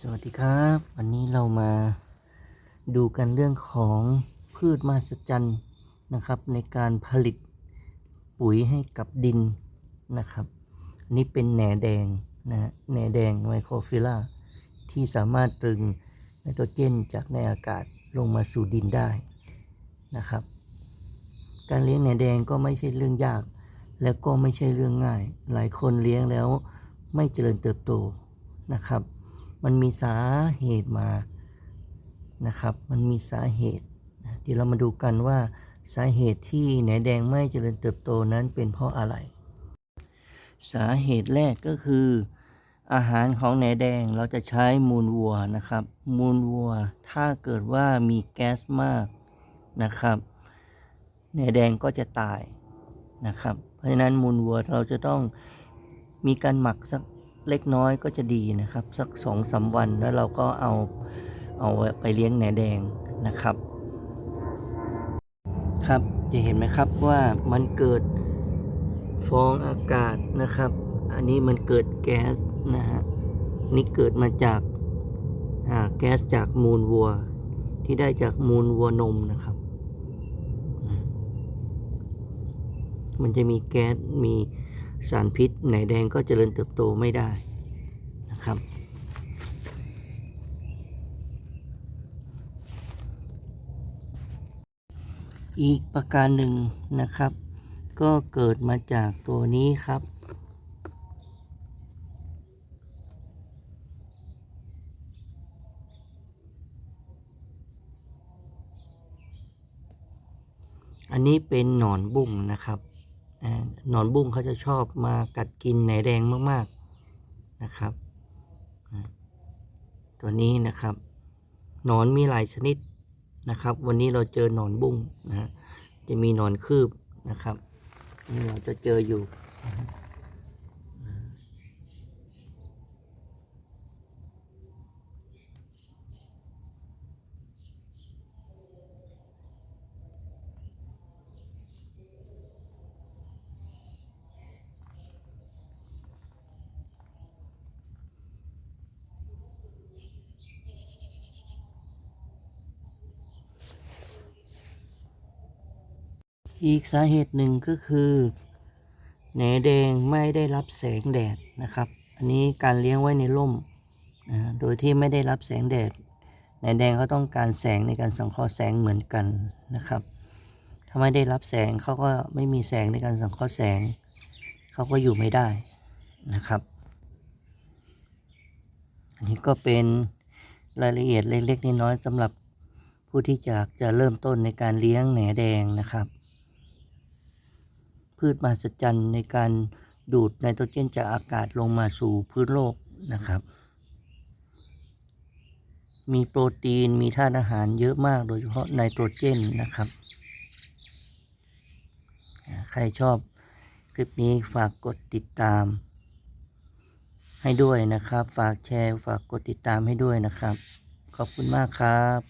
สวัสดีครับ วันนี้เรามาดูกันเรื่องของพืชมหัศจรรย์นะครับ ในการผลิตปุ๋ยให้กับดินนะครับนี่เป็นแหน่แดงนะฮะแหน่แดงไมโครฟิล่าที่สามารถตรึงไนโตรเจนจากในอากาศลงมาสู่ดินได้นะครับ การเลี้ยงแหน่แดงก็ไม่ใช่เรื่องยาก แล้วก็ไม่ใช่เรื่องง่าย หลายคนเลี้ยงแล้วไม่เจริญเติบโตนะครับ มันมีสาเหตุมานะครับ มันมีสาเหตุเดี๋ยวเรามาดูกันว่าสาเหตุที่แหนแดงไม่เจริญเติบโตนั้นเป็นเพราะอะไร สาเหตุแรกก็คือ อาหารของแหนแดงเราจะใช้มูลวัวนะครับ มูลวัวถ้าเกิดว่ามีแก๊สมากนะครับแหนแดงก็จะตายนะครับ เพราะฉะนั้นมูลวัวเราจะต้องมีการหมักสัก เล็กน้อยก็จะดีนะครับ สักสองสาวันแล้วเราก็เอาเอาไปเลี้ยงแหนแดงนะครับ ครับจะเห็นไหมครับว่ามันเกิดฟองอากาศนะครับ อันนี้มันเกิดแก๊สนะฮะนี่เกิดมาจากอ่าแก๊สจากมูลวัว ที่ได้จากมูลวัวนมนะครับ มันจะมีแก๊สมี สารพิษไหนแดงก็เจริญเติบโตไม่ได้นะครับ อีกประการหนึ่งนะครับ ก็เกิดมาจากตัวนี้ครับอันนี้เป็นหนอนบุ้งนะครับ นอนบุ้งเขาจะชอบมากัดกินไหนแดงมากๆนะครับ ตัวนี้นะครับหนอนมีหลายชนิดนะครับ วันนี้เราเจอหนอนบุ้งนะฮะจะมีหนอนคืบนะครับนี่เราจะเจออยู่ อีกสาเหตุหนึ่งก็คือแหนแดงไม่ได้รับแสงแดดนะครับ อันนี้การเลี้ยงไว้ในร่มนะโดยที่ไม่ได้รับแสงแดดแหนแดงเขาต้องการแสงในการสังเคราะห์แสงเหมือนกันนะครับ ถ้าไม่ได้รับแสงเขาก็ไม่มีแสงในการสังเคราะห์แสงเขาก็อยู่ไม่ได้นะครับ อันนี้ก็เป็นรายละเอียดเล็กๆน้อยๆสำหรับผู้ที่อยากจะเริ่มต้นในการเลี้ยงแหนแดงนะครับ พืชมหัศจรรย์ในการดูดไนโตรเจนจากอากาศลงมาสู่พื้นโลกนะครับ มีโปรตีนมีธาตุอาหารเยอะมากโดยเฉพาะไนโตรเจนนะครับ ใครชอบคลิปนี้ฝากกดติดตาม ให้ด้วยนะครับ ฝากแชร์ ฝากกดติดตามให้ด้วยนะครับ ขอบคุณมากครับ